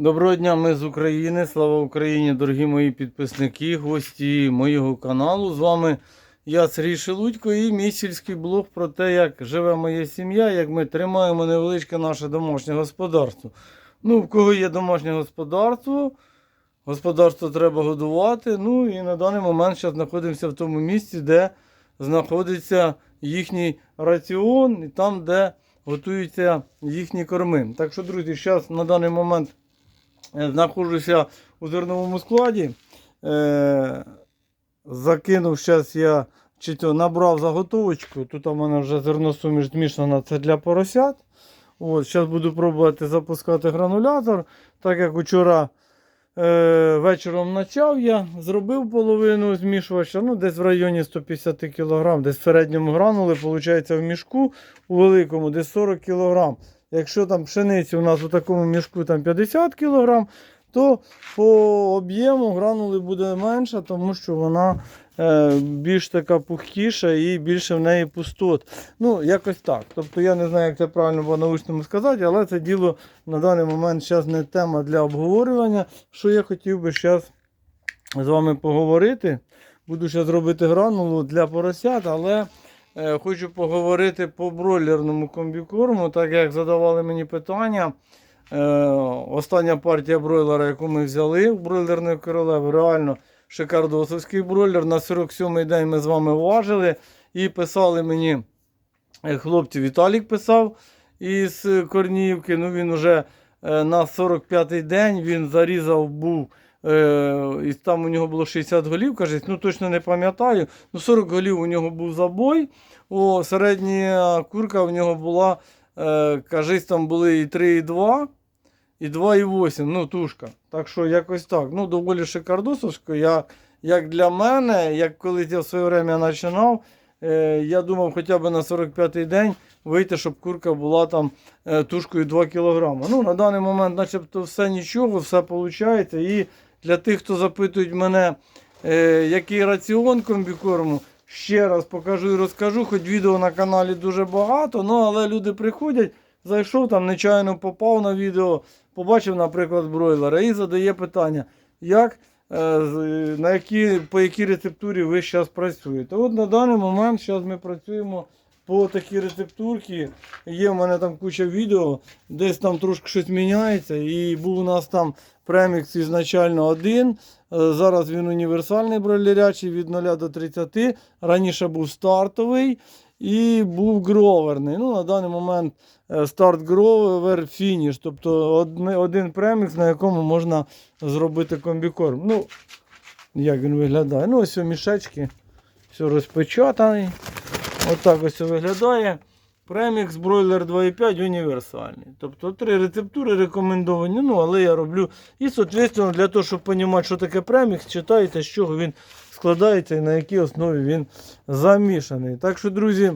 Доброго дня, ми з України. Слава Україні, дорогі мої підписники, гості моєго каналу. З вами я Сергій Шелудько і мій сільський блог про те, як живе моя сім'я, як ми тримаємо невеличке наше домашнє господарство. Ну, в кого є домашнє господарство, господарство треба годувати. Ну і на даний момент зараз знаходимося в тому місці, де знаходиться їхній раціон, і там, де готуються їхні корми. Так що, друзі, зараз на даний момент знаходжуся у зерновому складі. Е, закинув зараз я чи то набрав заготовочку. Тут у мене вже зерносуміш змішана, це для поросят. От, Зараз буду пробувати запускати гранулятор. Так як вчора е, вечором почав я, зробив половину змішувача, ну десь в районі 150 кг, десь в середньому гранули, виходить, в мішку у великому десь 40 кг. Якщо там пшениці у нас у такому мішку там 50 кг, то по об'єму гранули буде менша, тому що вона е, більш така пухкіша і більше в неї пустот. Ну, якось так. Тобто я не знаю, як це правильно по-научному сказати, але це діло на даний момент зараз не тема для обговорювання. Що я хотів би зараз з вами поговорити. Буду зараз робити гранулу для поросят, але хочу поговорити по бройлерному комбікорму, так як задавали мені питання. Е, остання партія бройлера, яку ми взяли в бройлерної королеви, реально шикардосовський бройлер. На 47-й день ми з вами важили і писали мені е, хлопці, Віталік писав із Корнівки. Ну він вже е, на 45-й день він зарізав був. Е, і там у нього було 60 голів, каже, ну точно не пам'ятаю. Ну 40 голів у нього був забой. О, середня курка у нього була, е, кажись, там були і 3, і 2, і 2, і 8, ну тушка. Так що якось так. Ну, доволі шикардосовсько. Я, як для мене, як колись я в своє время починав, е, я думав хоча б на 45-й день вийти, щоб курка була там тушкою 2 кг. Ну, на даний момент, начебто, все нічого, все виходить. Для тих, хто запитують мене, е, який раціон комбікорму, ще раз покажу і розкажу, хоч відео на каналі дуже багато, ну, але люди приходять, зайшов там, нечайно попав на відео, побачив, наприклад, бройлера і задає питання, як, е, на які, по якій рецептурі ви зараз працюєте. От на даний момент зараз ми працюємо по такій рецептурці. Є в мене там куча відео, десь там трошки щось міняється. І був у нас там премікс ізначально один. Е, Зараз він універсальний бройлерячий від 0 до 30. Раніше був стартовий і був гроверний. Ну, на даний момент е, старт гровер фініш. Тобто один премікс, на якому можна зробити комбікорм. Ну, як він виглядає? Ну, ось у мішечки. Все розпечатаний. Отак ось виглядає. Премікс бройлер 2.5 універсальний. Тобто три рецептури рекомендовані, ну але я роблю. І, соответственно, для того, щоб розуміти, що таке премікс, читайте, з чого він складається і на якій основі він замішаний. Так що, друзі,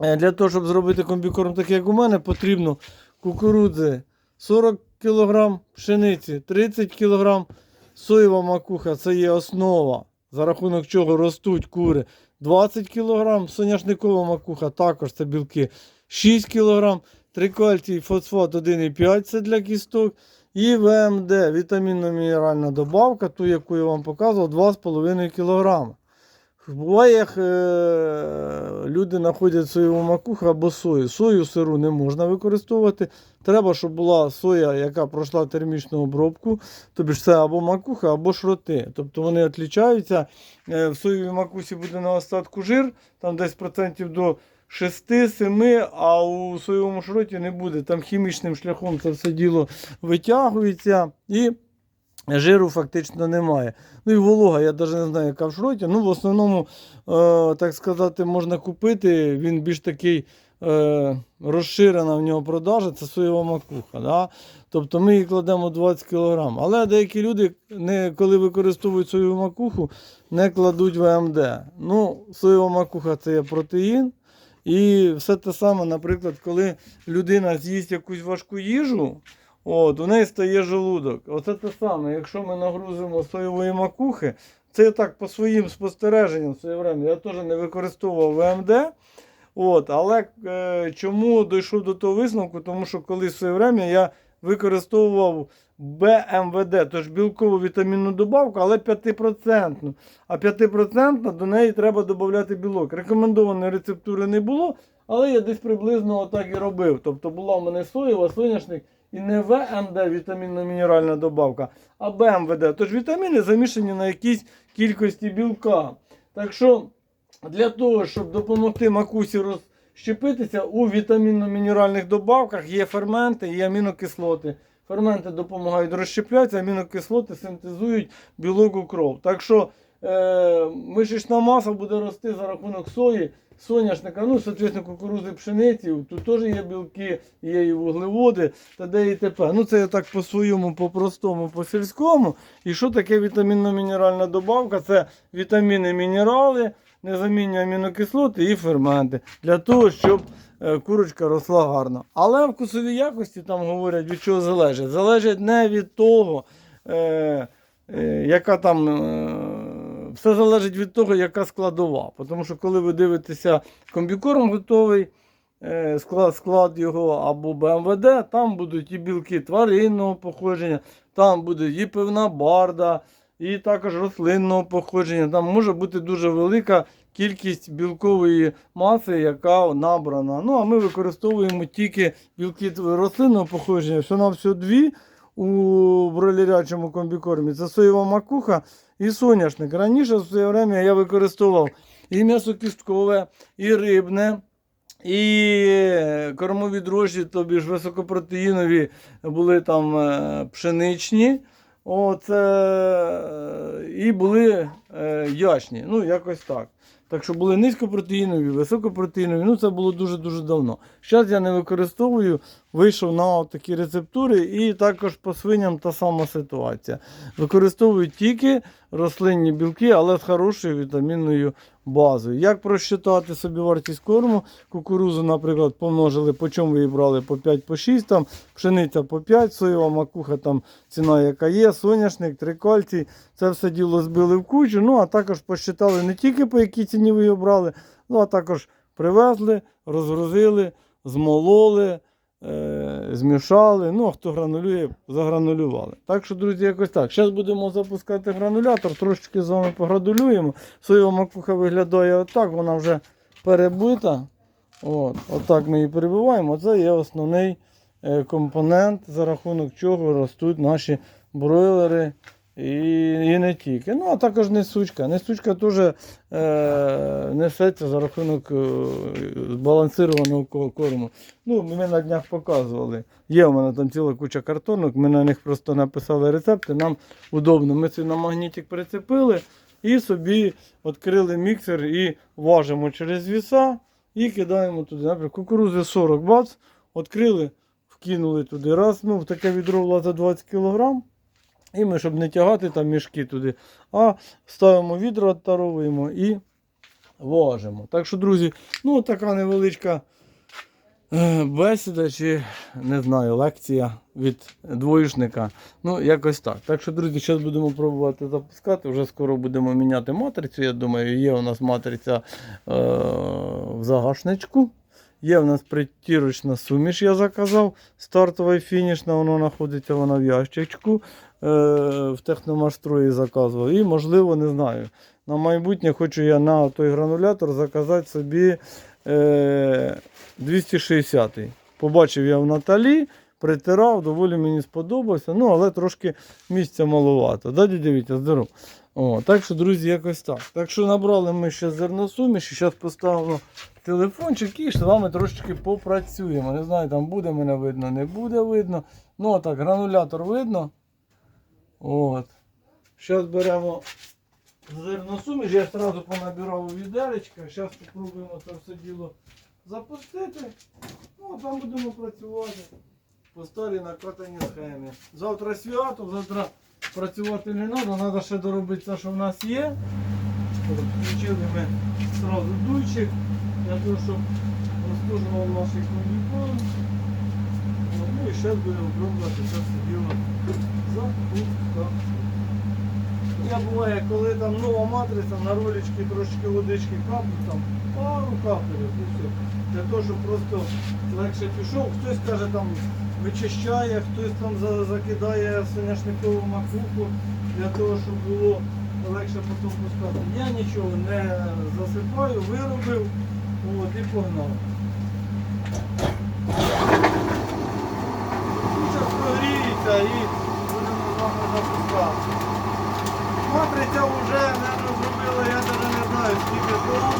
е, для того, щоб зробити комбікорм такий, як у мене, потрібно кукурудзи 40 кг, пшениці 30 кг, соєва макуха це є основа, за рахунок чого ростуть кури 20 кг, соняшникова макуха також це білки 6 кг, трикальцій фосфат 1,5 це для кісток. І ВМД вітамінно-мінеральна добавка, ту, яку я вам показував, 2,5 кг. Буває, як е, люди знаходять соєву макуху або сою. Сою сиру не можна використовувати. Треба, щоб була соя, яка пройшла термічну обробку. Тобі ж це або макуха, або шроти. Тобто вони відрізняються. Е, в соєвій макусі буде на остатку жир, там десь процентів до 6-7, а у соєвому шроті не буде. Там хімічним шляхом це все діло витягується і жиру фактично немає. Ну і волога, я навіть не знаю, яка в шроті. Ну, в основному, е, так сказати, можна купити. Він більш такий е, розширена в нього продажа, це соєва макуха. Да? Тобто ми її кладемо 20 кг. Але деякі люди, не, коли використовують соєву макуху, не кладуть ВМД. Ну, соєва макуха це є протеїн. І все те саме, наприклад, коли людина з'їсть якусь важку їжу, от, у неї стає желудок. Оце те саме, якщо ми нагрузимо соєвої макухи, це так по своїм спостереженням в своє время. Я теж не використовував ВМД. От, але е, чому дійшов до того висновку? Тому що колись в своє время я використовував БМВД, тож білкову вітамінну добавку, але 5%. А 5% до неї треба додати білок. Рекомендованої рецептури не було, але я десь приблизно отак і робив. Тобто була в мене соєва, соняшник і не ВМД вітамінно-мінеральна добавка, а БМВД. Тож вітаміни замішані на якійсь кількості білка. Так що для того, щоб допомогти макусі розщепитися, у вітамінно-мінеральних добавках є ферменти і амінокислоти. Ферменти допомагають розщеплятися, амінокислоти синтезують білок у кров. Так що е, мишечна маса буде рости за рахунок сої, соняшника, ну, соответственно, кукурузи пшениці. Тут теж є білки, є і вуглеводи та де і т.п. Ну, це я так по-своєму, по-простому, по-сільському. І що таке вітамінно-мінеральна добавка? Це вітаміни, мінерали, незамінні амінокислоти і ферменти. Для того, щоб е, курочка росла гарно. Але вкусові якості там говорять від чого залежить. Залежить не від того, е, е, яка там. Е, все залежить від того, яка складова. Тому що коли ви дивитеся комбікорм готовий, е, склад, склад його або БМВД, там будуть і білки тваринного походження, там буде і пивна барда, і також рослинного походження. Там може бути дуже велика кількість білкової маси, яка набрана. Ну, а ми використовуємо тільки білки рослинного походження, все на все дві у бройлерячому комбікормі. Це соєва макуха і соняшник. Раніше в своє время я використовував і м'ясокісткове, і рибне. І кормові дрожжі, тобі ж високопротеїнові були там е, пшеничні. Оце, е, і були е, ячні. Ну, якось так. Так що були низькопротеїнові, високопротеїнові. Ну, це було дуже-дуже давно. Зараз я не використовую, вийшов на такі рецептури, і також по свиням та сама ситуація. Використовую тільки рослинні білки, але з хорошою вітамінною базою. Як просчитати собі вартість корму? Кукурузу, наприклад, помножили, по чому ви її брали по 5 по 6, там, пшениця по 5, соєва макуха, там ціна яка є, соняшник, трикальцій. Це все діло збили в кучу. Ну, а також посчитали не тільки по якій ціні ви його брали, ну а також привезли, розгрузили, змололи. Е, Змішали, ну а хто гранулює, загранулювали. Так що, друзі, якось так. Зараз будемо запускати гранулятор, трошечки з вами поградулюємо. Соєва макуха виглядає отак, вона вже перебита. От, отак ми її перебиваємо. Це є основний е, компонент, за рахунок чого ростуть наші бройлери і, і не тільки. Ну, а також несучка. Несучка теж е, несеться за рахунок е, збалансированого корму. Ну, ми на днях показували. Є у мене там ціла куча картонок, ми на них просто написали рецепти, нам удобно. Ми це на магнітик прицепили і собі відкрили міксер і важимо через віса і кидаємо туди. Наприклад, кукурузи 40 бац, відкрили, вкинули туди раз, ну, в таке відро влазить 20 кг. І ми, щоб не тягати там мішки туди, а ставимо відро, оттаровуємо і важимо. Так що, друзі, ну така невеличка е, бесіда чи не знаю, лекція від двоєшника. Ну, якось так. Так що, друзі, зараз будемо пробувати запускати. Вже скоро будемо міняти матрицю. Я думаю, є у нас матриця е, в загашничку. Є в нас притірочна суміш, я заказав. Стартова і фінішна, воно знаходиться вона в ящичку. Е, в техномашстрої заказував. І, можливо, не знаю. На майбутнє хочу я на той гранулятор заказати собі е, 260-й. Побачив я в Наталі, притирав, доволі мені сподобався. Ну, але трошки місця маловато. Да, дивіться, здоров. О, так що, друзі, якось так. Так що набрали ми ще зерносуміші, зараз поставимо телефончик і з вами трошечки попрацюємо. Не знаю, там буде мене видно, не буде видно. Ну, так, гранулятор видно. От. Зараз беремо зерносуміш, я одразу понабирав у відеречка. Зараз спробуємо це все діло запустити. Ну, а там будемо працювати по старій накатаній схемі. Завтра свято, завтра працювати не треба, треба ще доробити те, що в нас є. Включили ми одразу дуйчик для того, щоб розтужував наш комбікорм. Ну і ще будемо пробувати це все діло запускати. Я буває, коли там нова матриця, на ролічки трошки водички каплю, там пару капелів і все. Для того, щоб просто легше пішов. Хтось каже там вичищає, хтось там закидає соняшникову макуху для того, щоб було легше потім пускати. Я нічого не засипаю, виробив от, і погнав. Зараз прогріється і вами запускати. Матриця вже не зробила, я навіть не знаю скільки тонн.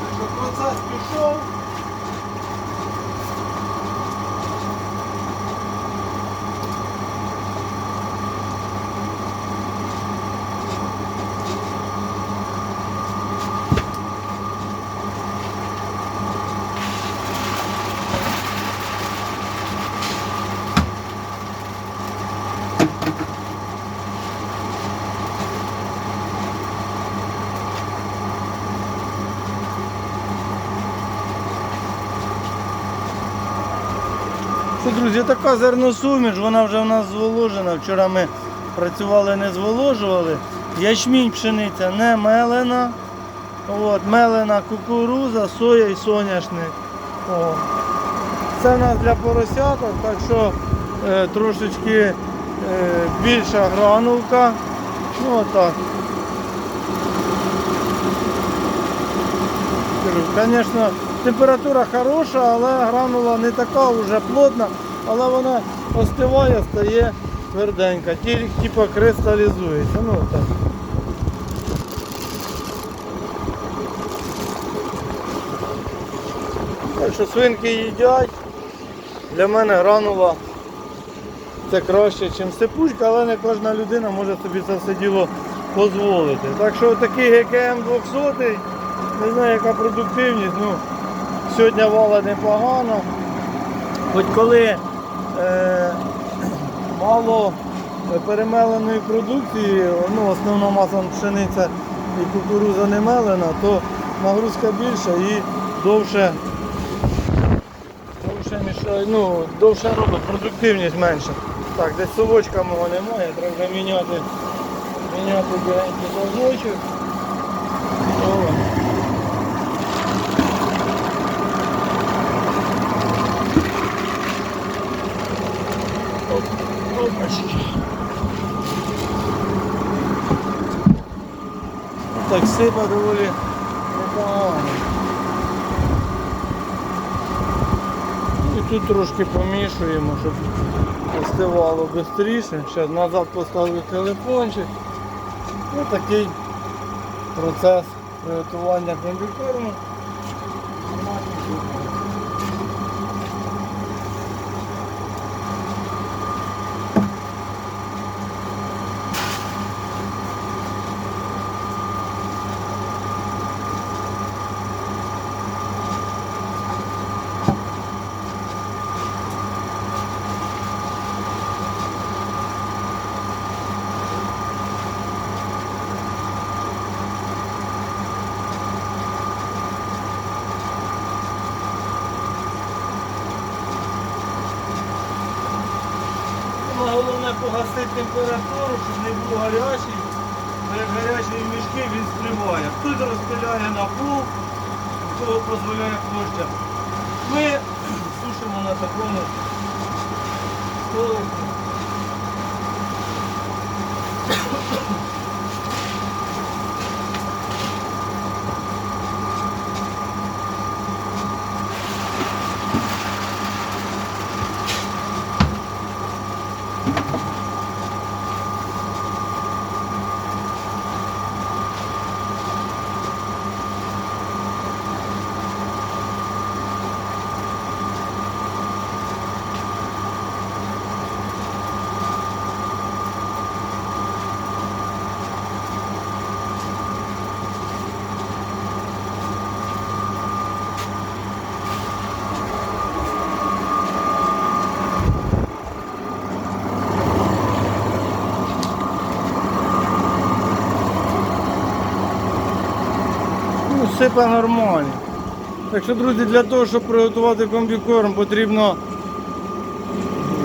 Так що процес пішов. Це, друзі, така зерносуміш, вона вже в нас зволожена. Вчора ми працювали, не зволожували. Ячмінь пшениця не мелена. От, мелена кукуруза, соя і соняшник. О. Це в нас для поросяток, так що е, трошечки е, більша гранулка. Ну отак. Звісно, температура хороша, але гранула не така вже плотна, але вона остиває, стає тверденька, типу кристалізується. Ну, так. Так що свинки їдять. Для мене гранула це краще, ніж сипучка, але не кожна людина може собі це все діло дозволити. Так що такий ГКМ 200, не знаю яка продуктивність, ну сьогодні вала непогано. Хоч коли е, мало перемеленої продукції, ну основна маса пшениця і кукуруза не мелена, то нагрузка більша і довше Довше мішає, ну, довше робить, продуктивність менша. Так, десь совочка мого немає, треба міняти, міняти біленький. Так сипа доволі непогано. І тут трошки помішуємо, щоб остивало швидше. Зараз назад поставлю телефончик. Ось такий процес приготування комбікорму. Саме головне погасити температуру, щоб не був гарячий. Бо як гарячий в мішки він спливає. Хтось розпиляє на пол, хто дозволяє площа. Ми сушимо на такому столику. Сипе нормально. Так що, друзі, для того, щоб приготувати комбікорм, потрібно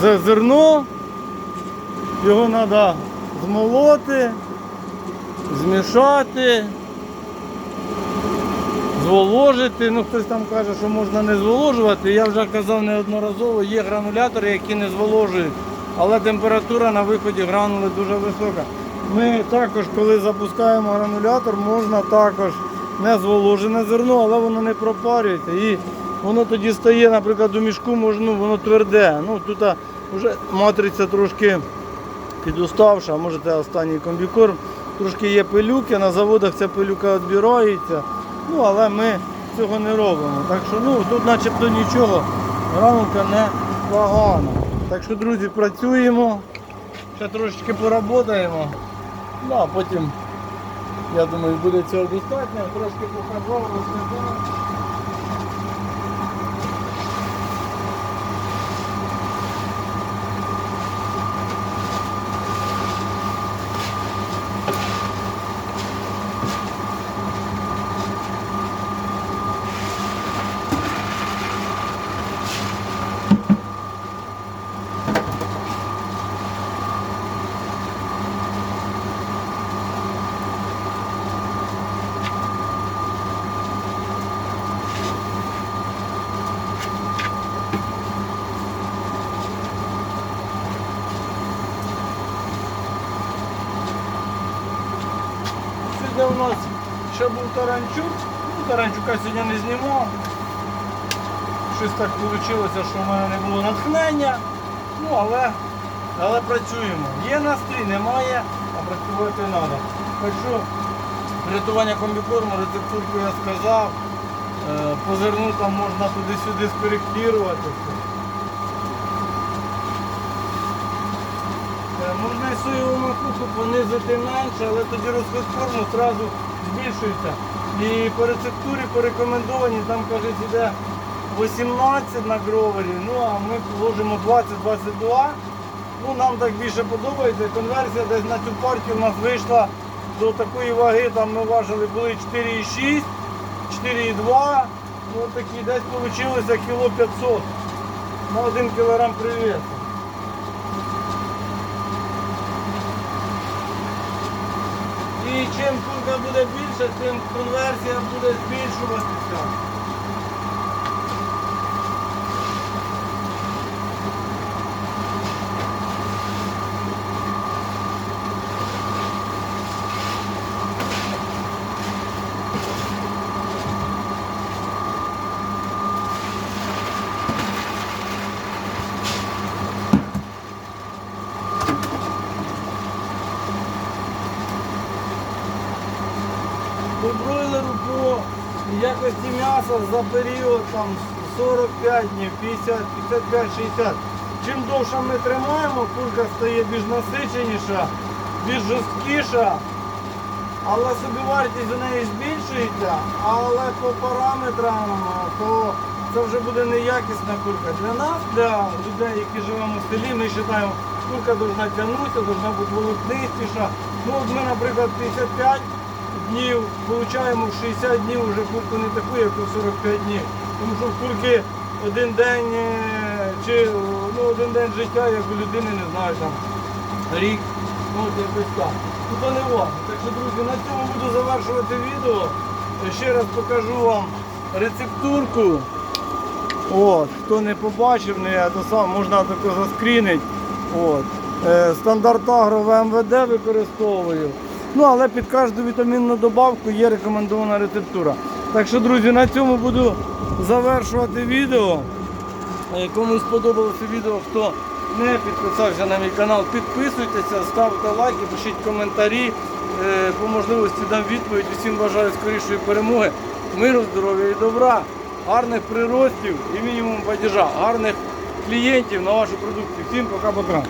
зерно. Його треба змолоти, змішати, зволожити. Ну, хтось там каже, що можна не зволожувати. Я вже казав неодноразово, є гранулятори, які не зволожують, але температура на виході гранули дуже висока. Ми також, коли запускаємо гранулятор, можна також не зволожене зерно, але воно не пропарюється. І воно тоді стає, наприклад, у мішку можна, ну, воно тверде. Ну, тут вже матриця трошки підуставша, може це останній комбікорм. Трошки є пилюки, на заводах ця пилюка відбирається. Ну, але ми цього не робимо. Так що ну, тут начебто нічого, гранулка не погана. Так що, друзі, працюємо, ще трошечки поработаємо. Ну, а потім, я думаю, буде цього достатньо. Трошки показав, розказав. Сьогодні у нас ще був Таранчук. Ну, Таранчука сьогодні не знімав. Щось так вийшло, що в мене не було натхнення. Ну, але, але працюємо. Є настрій, немає, а працювати треба. Що рятування комбікорму, рецептурку я сказав. Е, По зерну там можна туди-сюди скоректувати. Е, Можна і соєву макуху понизити менше, але тоді корму одразу збільшується. І по рецептурі порекомендовані, там кажуть, іде 18 на гровері, ну а ми положимо 20-22. Ну, нам так більше подобається. Конверсія десь на цю партію у нас вийшла до такої ваги, там ми важили були 4,6, 4,2. Ну такі десь вийшло кіло 500 на 1 кілограм привесу. І чим кулька буде більше, тим конверсія буде збільшуватися. По бройлеру по якості за період там 45 днів, 50, 55, 60. Чим довше ми тримаємо, курка стає більш насиченіша, більш жорсткіша, але собівартість у неї збільшується, але по параметрам то це вже буде неякісна курка. Для нас, для людей, які живемо в селі, ми вважаємо, курка повинна тягнутися, повинна бути волокнистіша. Ну, от ми, наприклад, 55 днів получаємо в 60 днів вже курку не таку, як у 45 днів. Тому що в курки один день е, чи ну, один день життя, як у людини, не знаю, там рік, ну якось так. Ну то не важно. Так що, друзі, на цьому буду завершувати відео. Ще раз покажу вам рецептурку. От, хто не побачив, не то сам можна тако заскрінити. От. Е, стандарт агро ВМВД використовую. Ну, але під кожну вітамінну добавку є рекомендована рецептура. Так що, друзі, на цьому буду завершувати відео. Е, Кому сподобалося відео, хто не підписався на мій канал, підписуйтеся, ставте лайки, пишіть коментарі. Е, По можливості дам відповідь. Усім бажаю скорішої перемоги, миру, здоров'я і добра, гарних приростів і мінімум падіжа, гарних клієнтів на вашу продукцію. Всім пока-пока.